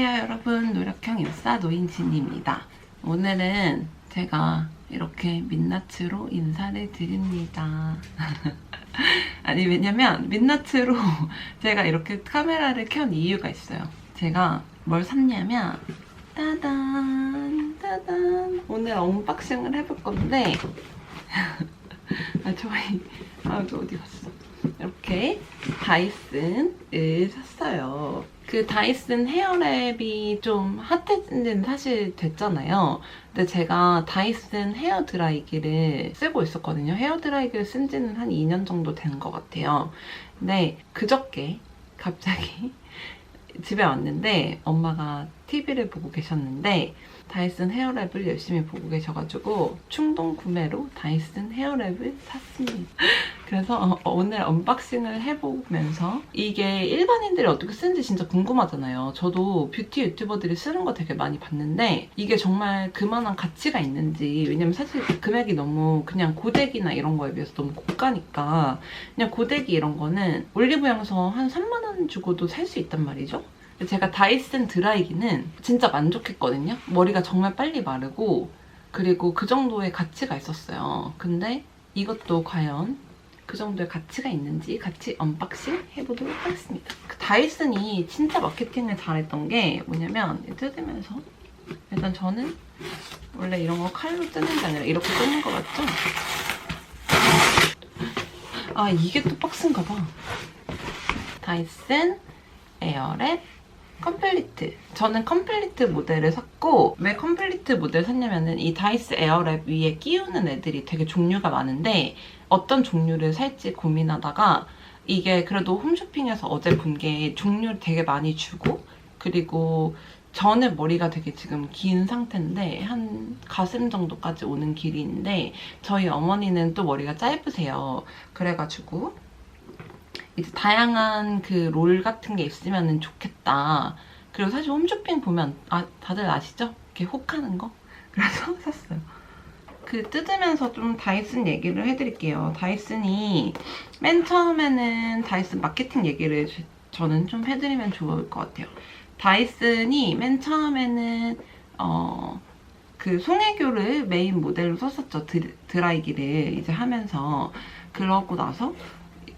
안녕하세요 여러분. 노력형 인싸 노인진입니다. 오늘은 제가 이렇게 민낯으로 인사를 드립니다. 아니 왜냐면 민낯으로 제가 이렇게 카메라를 켠 이유가 있어요. 제가 뭘 샀냐면 따단 따단. 오늘 언박싱을 해볼 건데. 아 저희 아저 어디 갔어? 이렇게 다이슨을 샀어요. 그 다이슨 헤어랩이 좀 핫해진 지는 사실 됐잖아요. 근데 제가 다이슨 헤어 드라이기를 쓰고 있었거든요. 헤어 드라이기를 쓴 지는 한 2년 정도 된 것 같아요. 근데 그저께 갑자기 집에 왔는데 엄마가 TV를 보고 계셨는데 다이슨 헤어랩을 열심히 보고 계셔가지고 충동 구매로 다이슨 헤어랩을 샀습니다. 그래서 오늘 언박싱을 해보면서 이게 일반인들이 어떻게 쓰는지 진짜 궁금하잖아요. 저도 뷰티 유튜버들이 쓰는 거 되게 많이 봤는데 이게 정말 그만한 가치가 있는지 왜냐면 사실 금액이 너무 그냥 고데기나 이런 거에 비해서 너무 고가니까 그냥 고데기 이런 거는 올리브영에서 한 3만 원 주고도 살 수 있단 말이죠. 제가 다이슨 드라이기는 진짜 만족했거든요. 머리가 정말 빨리 마르고 그리고 그 정도의 가치가 있었어요. 근데 이것도 과연 그 정도의 가치가 있는지 같이 언박싱 해보도록 하겠습니다. 그 다이슨이 진짜 마케팅을 잘했던 게 뭐냐면 뜯으면서 일단 저는 원래 이런 거 칼로 뜯는 게 아니라 이렇게 뜯는 거 맞죠? 아 이게 또 박스인가 봐. 다이슨 에어랩 컴플리트. 저는 컴플리트 모델을 샀고 왜 컴플리트 모델 샀냐면은 이 다이스 에어랩 위에 끼우는 애들이 되게 종류가 많은데 어떤 종류를 살지 고민하다가 이게 그래도 홈쇼핑에서 어제 본 게 종류를 되게 많이 주고 그리고 저는 머리가 되게 지금 긴 상태인데 한 가슴 정도까지 오는 길이인데 저희 어머니는 또 머리가 짧으세요. 그래가지고 이제 다양한 그 롤 같은 게 있으면 좋겠다. 그리고 사실 홈쇼핑 보면 아 다들 아시죠? 이렇게 혹하는 거? 그래서 샀어요. 그 뜯으면서 좀 다이슨 얘기를 해드릴게요. 다이슨이 맨 처음에는 다이슨 마케팅 얘기를 저는 좀 해드리면 좋을 것 같아요. 다이슨이 맨 처음에는 어, 그 송혜교를 메인 모델로 썼었죠. 드, 드라이기를 이제 하면서 그러고 나서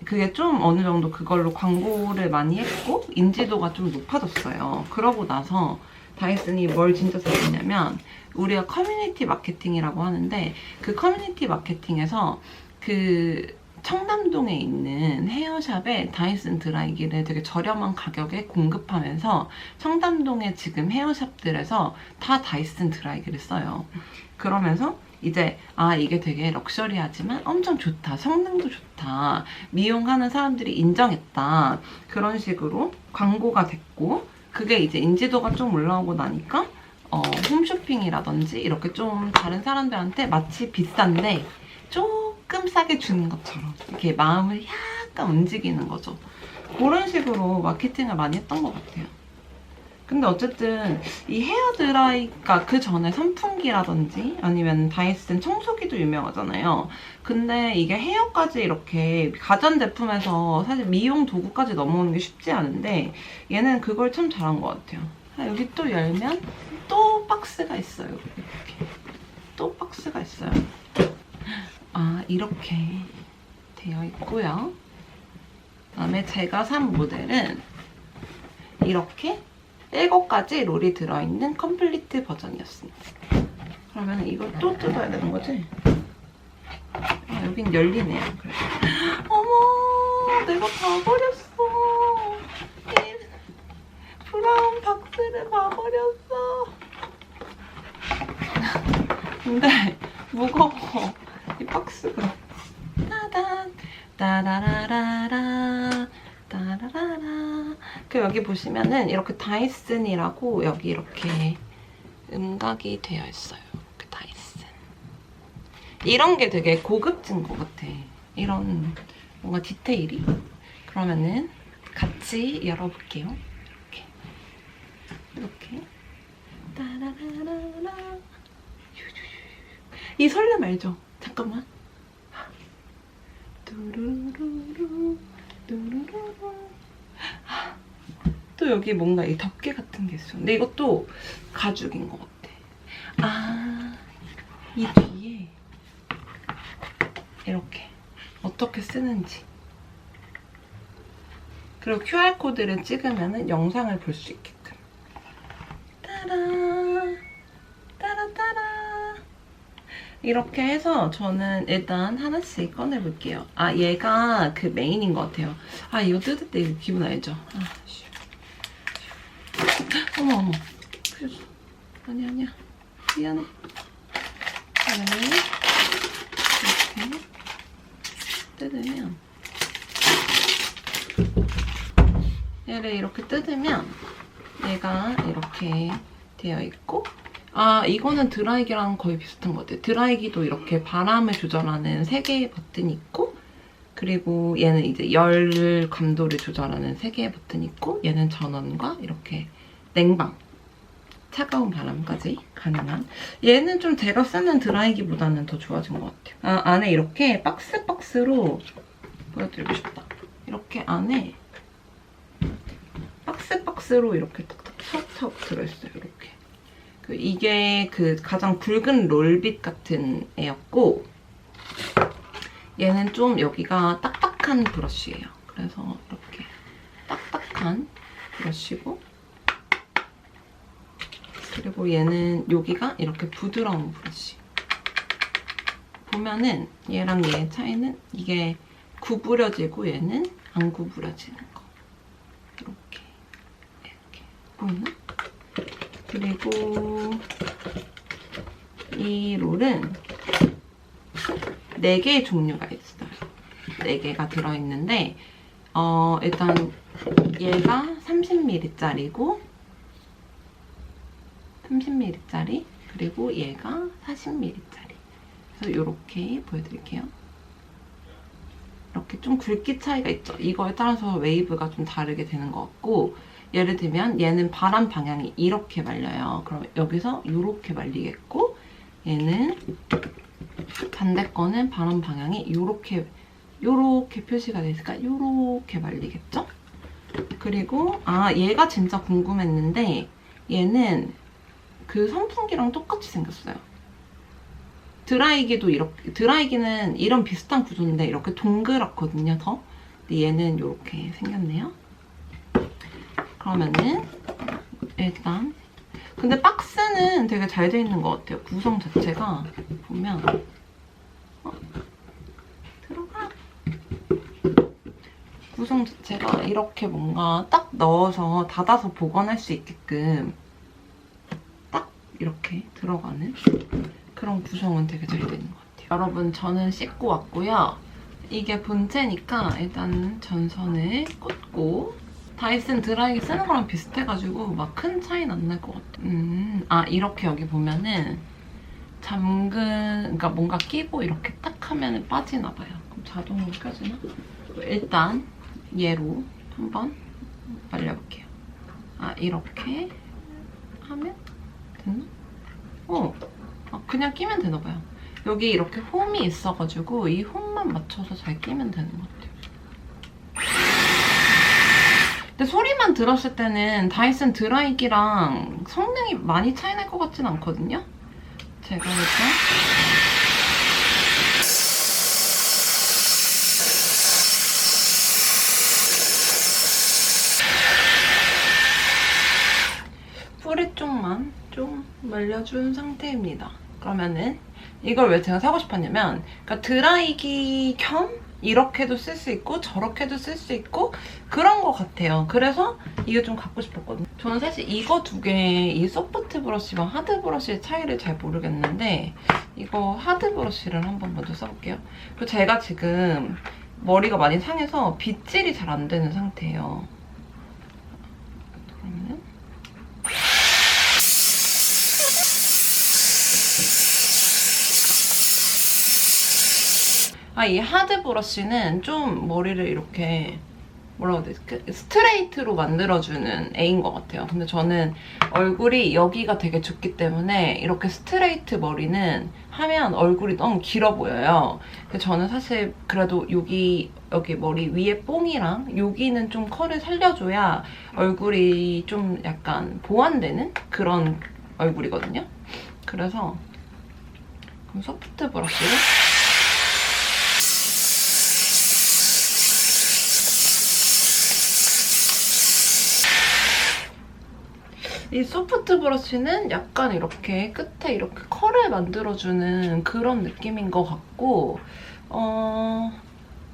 그게 좀 어느 정도 그걸로 광고를 많이 했고 인지도가 좀 높아졌어요. 그러고 나서 다이슨이 뭘 진짜 잘했냐면 우리가 커뮤니티 마케팅이라고 하는데 그 커뮤니티 마케팅에서 그 청담동에 있는 헤어샵에 다이슨 드라이기를 되게 저렴한 가격에 공급하면서 청담동에 지금 헤어샵들에서 다 다이슨 드라이기를 써요. 그러면서 이제 아 이게 되게 럭셔리하지만 엄청 좋다 성능도 좋다 미용하는 사람들이 인정했다 그런 식으로 광고가 됐고 그게 이제 인지도가 좀 올라오고 나니까 어, 홈쇼핑이라든지 이렇게 좀 다른 사람들한테 마치 비싼데 조금 싸게 주는 것처럼 이렇게 마음을 약간 움직이는 거죠. 그런 식으로 마케팅을 많이 했던 것 같아요 근데 어쨌든 이 헤어 드라이가 그 전에 선풍기라든지 아니면 다이슨 청소기도 유명하잖아요. 근데 이게 헤어까지 이렇게 가전제품에서 사실 미용 도구까지 넘어오는 게 쉽지 않은데 얘는 그걸 참 잘한 것 같아요. 아, 여기 또 열면 또 박스가 있어요. 이렇게. 또 박스가 있어요. 아 이렇게 되어 있고요. 그다음에 제가 산 모델은 이렇게 7가지 롤이 들어있는 컴플리트 버전이었습니다. 그러면 이걸 또 뜯어야 되는 거지? 아, 여긴 열리네요. 그래. 어머, 내가 봐버렸어. 이 브라운 박스를 봐버렸어. 근데 무거워. 이 박스가. 따단, 따라라라라. 따라라라. 그 여기 보시면은 이렇게 다이슨이라고 여기 이렇게 음각이 되어 있어요. 그 다이슨. 이런 게 되게 고급진 것 같아. 이런 뭔가 디테일이. 그러면은 같이 열어볼게요. 이렇게. 이렇게. 따라라라라. 이 설렘 알죠? 잠깐만. 뚜루루루. 뚜루루루. 또 여기 뭔가 이 덮개 같은 게 있어. 근데 이것도 가죽인 것 같아. 아, 이 뒤에 이렇게 어떻게 쓰는지. 그리고 QR코드를 찍으면 영상을 볼 수 있게끔. 따라, 따라, 따라. 이렇게 해서 저는 일단 하나씩 꺼내볼게요. 아, 얘가 그 메인인 것 같아요. 아, 이거 뜯을 때 기분 알죠? 아, 씨. 어머, 어머. 아니, 아니야. 미안해. 그다음에 이렇게 뜯으면 얘를 이렇게 뜯으면 얘가 이렇게 되어 있고 아 이거는 드라이기랑 거의 비슷한 것 같아요. 드라이기도 이렇게 바람을 조절하는 세 개의 버튼이 있고 그리고 얘는 이제 열 감도를 조절하는 세 개의 버튼이 있고 얘는 전원과 이렇게 냉방 차가운 바람까지 가능한 얘는 좀 제가 쓰는 드라이기보다는 더 좋아진 것 같아요. 아, 안에 이렇게 박스 박스로 보여드리고 싶다. 이렇게 안에 박스 박스로 이렇게 탁탁 차곡차곡 들어있어요. 이렇게. 그 이게 그 가장 굵은 롤빗 같은 애였고 얘는 좀 여기가 딱딱한 브러쉬예요. 그래서 이렇게 딱딱한 브러쉬고 그리고 얘는 여기가 이렇게 부드러운 브러쉬. 보면은 얘랑 얘의 차이는 이게 구부려지고 얘는 안 구부려지는 거. 이렇게 이렇게 보이나? 그리고 이 롤은 4개의 종류가 있어요. 4개가 들어있는데 어, 일단 얘가 30ml짜리고 30ml짜리 그리고 얘가 40ml짜리 그래서 이렇게 보여드릴게요. 이렇게 좀 굵기 차이가 있죠. 이거에 따라서 웨이브가 좀 다르게 되는 것 같고 예를 들면 얘는 바람 방향이 이렇게 말려요. 그럼 여기서 이렇게 말리겠고 얘는 반대 거는 바람 방향이 이렇게 이렇게 표시가 돼 있으니까 이렇게 말리겠죠? 그리고 아 얘가 진짜 궁금했는데 얘는 그 선풍기랑 똑같이 생겼어요. 드라이기도 이렇게 드라이기는 이런 비슷한 구조인데 이렇게 동그랗거든요 더. 근데 얘는 이렇게 생겼네요. 그러면은 일단 근데 박스는 되게 잘 돼 있는 것 같아요. 구성 자체가 보면 어, 들어가 구성 자체가 이렇게 뭔가 딱 넣어서 닫아서 보관할 수 있게끔 딱 이렇게 들어가는 그런 구성은 되게 잘 되는 것 같아요. 여러분 저는 씻고 왔고요. 이게 본체니까 일단 전선을 꽂고 다이슨 드라이기 쓰는 거랑 비슷해가지고 막 큰 차이는 안 날 것 같아요. 음, 아 이렇게 여기 보면은 잠근, 그러니까 뭔가 끼고 이렇게 딱 하면 빠지나 봐요. 그럼 자동으로 켜지나? 일단 얘로 한번 말려볼게요. 아 이렇게 하면 되나? 어, 아, 그냥 끼면 되나 봐요. 여기 이렇게 홈이 있어가지고 이 홈만 맞춰서 잘 끼면 되는 것 같아요. 근데 소리만 들었을 때는 다이슨 드라이기랑 성능이 많이 차이 날 것 같진 않거든요? 제가 일단 뿌리 쪽만 좀 말려준 상태입니다. 그러면은 이걸 왜 제가 사고 싶었냐면 그러니까 드라이기 겸 이렇게도 쓸 수 있고 저렇게도 쓸 수 있고 그런 것 같아요. 그래서 이게 좀 갖고 싶었거든요. 저는 사실 이거 두 개, 이 소프트 브러쉬와 하드 브러쉬의 차이를 잘 모르겠는데 이거 하드 브러쉬를 한번 먼저 써볼게요. 그리고 제가 지금 머리가 많이 상해서 빗질이 잘 안 되는 상태예요. 그러면 아, 이 하드 브러쉬는 좀 머리를 이렇게 뭐라고 해야 되지? 그 스트레이트로 만들어주는 애인 것 같아요. 근데 저는 얼굴이 여기가 되게 좁기 때문에 이렇게 스트레이트 머리는 하면 얼굴이 너무 길어 보여요. 저는 사실 그래도 여기 여기 머리 위에 뽕이랑 여기는 좀 컬을 살려줘야 얼굴이 좀 약간 보완되는 그런 얼굴이거든요. 그래서 그럼 소프트 브러쉬로 이 소프트 브러쉬는 약간 이렇게 끝에 이렇게 컬을 만들어주는 그런 느낌인 것 같고 어...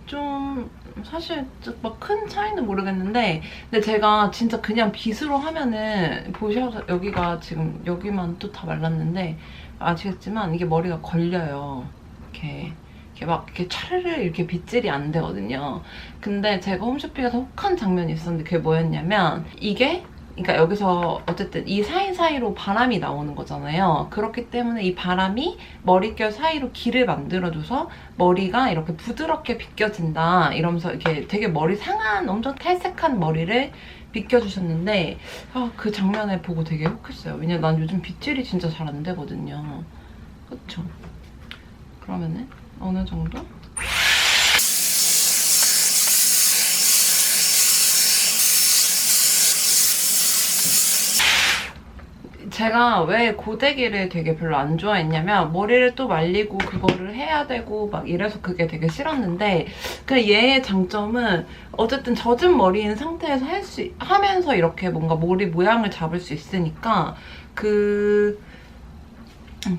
좀 사실 막 큰 차이는 모르겠는데 근데 제가 진짜 그냥 빗으로 하면은 보셔서 여기가 지금 여기만 또 다 말랐는데 아시겠지만 이게 머리가 걸려요. 이렇게 이렇게 막 이렇게 차르르 이렇게 빗질이 안 되거든요. 근데 제가 홈쇼핑에서 혹한 장면이 있었는데 그게 뭐였냐면 이게 그러니까 여기서 어쨌든 이 사이 사이로 바람이 나오는 거잖아요. 그렇기 때문에 이 바람이 머릿결 사이로 길을 만들어줘서 머리가 이렇게 부드럽게 빗겨진다. 이러면서 이렇게 되게 머리 상한 엄청 탈색한 머리를 빗겨주셨는데 아, 그 장면을 보고 되게 혹했어요. 왜냐면 난 요즘 빗질이 진짜 잘 안 되거든요. 그쵸? 그러면은 어느 정도? 제가 왜 고데기를 되게 별로 안 좋아했냐면 머리를 또 말리고 그거를 해야 되고 막 이래서 그게 되게 싫었는데 그 얘의 장점은 어쨌든 젖은 머리인 상태에서 할 수 하면서 이렇게 뭔가 머리 모양을 잡을 수 있으니까 그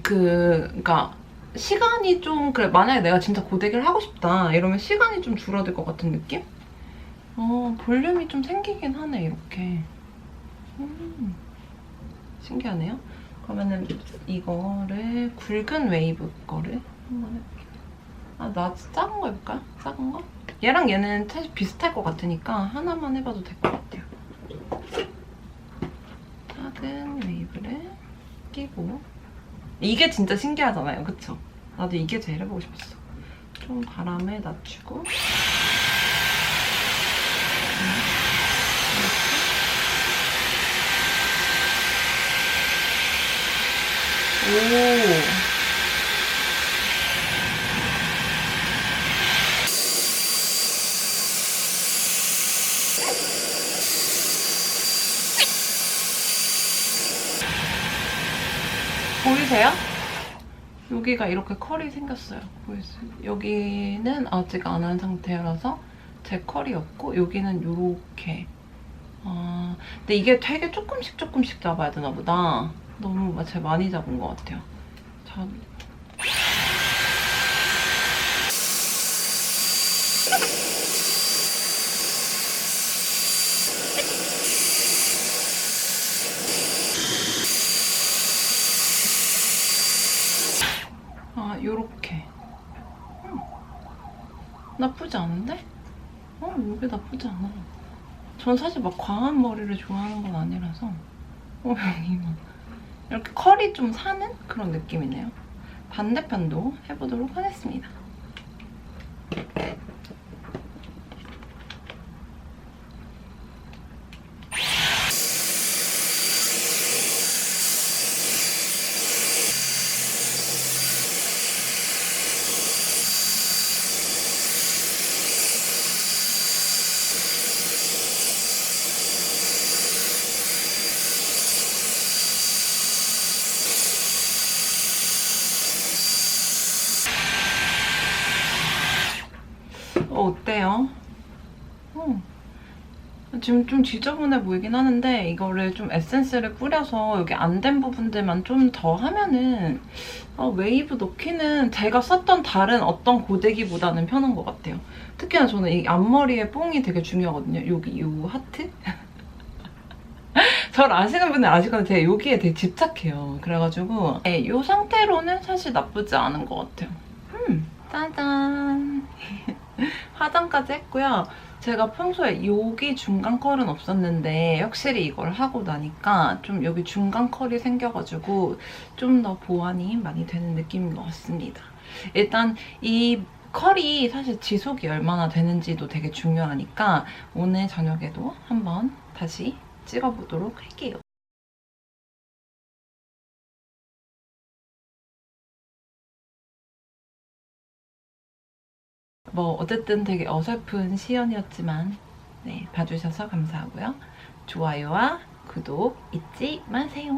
그, 그니까, 시간이 좀, 그래, 만약에 내가 진짜 고데기를 하고 싶다, 이러면 시간이 좀 줄어들 것 같은 느낌? 어, 볼륨이 좀 생기긴 하네, 이렇게. 음. 신기하네요. 그러면은 이거를 굵은 웨이브 거를 한번 해볼게요. 아, 나 작은 거 해볼까요? 작은 거? 얘랑 얘는 사실 비슷할 것 같으니까 하나만 해봐도 될 것 같아요. 작은 웨이브를 끼고 이게 진짜 신기하잖아요. 그쵸? 나도 이게 제일 해보고 싶었어. 좀 바람을 낮추고 오. 보이세요? 여기가 이렇게 컬이 생겼어요. 보이세요? 여기는 아직 안 한 상태라서 제 컬이었고 여기는 이렇게 아, 근데 이게 되게 조금씩 조금씩 잡아야 되나 보다. 너무 제가 많이 잡은 것 같아요. 자, 아, 요렇게. 음. 나쁘지 않은데? 어, 이게 나쁘지 않아. 전 사실 막 과한 머리를 좋아하는 건 아니라서. 어, 여기만. 이렇게 컬이 좀 사는 그런 느낌이네요. 반대편도 해보도록 하겠습니다. 어, 어때요? 어. 지금 좀 지저분해 보이긴 하는데 이거를 좀 에센스를 뿌려서 여기 안 된 부분들만 좀 더 하면은 어, 웨이브 넣기는 제가 썼던 다른 어떤 고데기보다는 편한 것 같아요. 특히나 저는 이 앞머리에 뽕이 되게 중요하거든요. 여기 이 하트? 저를 아시는 분들 아시거든요. 제가 여기에 되게 집착해요. 그래가지고 네, 이 상태로는 사실 나쁘지 않은 것 같아요. 음, 짜잔. 화장까지 했고요. 제가 평소에 여기 중간 컬은 없었는데 확실히 이걸 하고 나니까 좀 여기 중간 컬이 생겨가지고 좀 더 보완이 많이 되는 느낌인 것 같습니다. 일단 이 컬이 사실 지속이 얼마나 되는지도 되게 중요하니까 오늘 저녁에도 한번 다시 찍어보도록 할게요. 뭐 어쨌든 되게 어설픈 시연이었지만 네, 봐주셔서 감사하고요. 좋아요와 구독 잊지 마세요.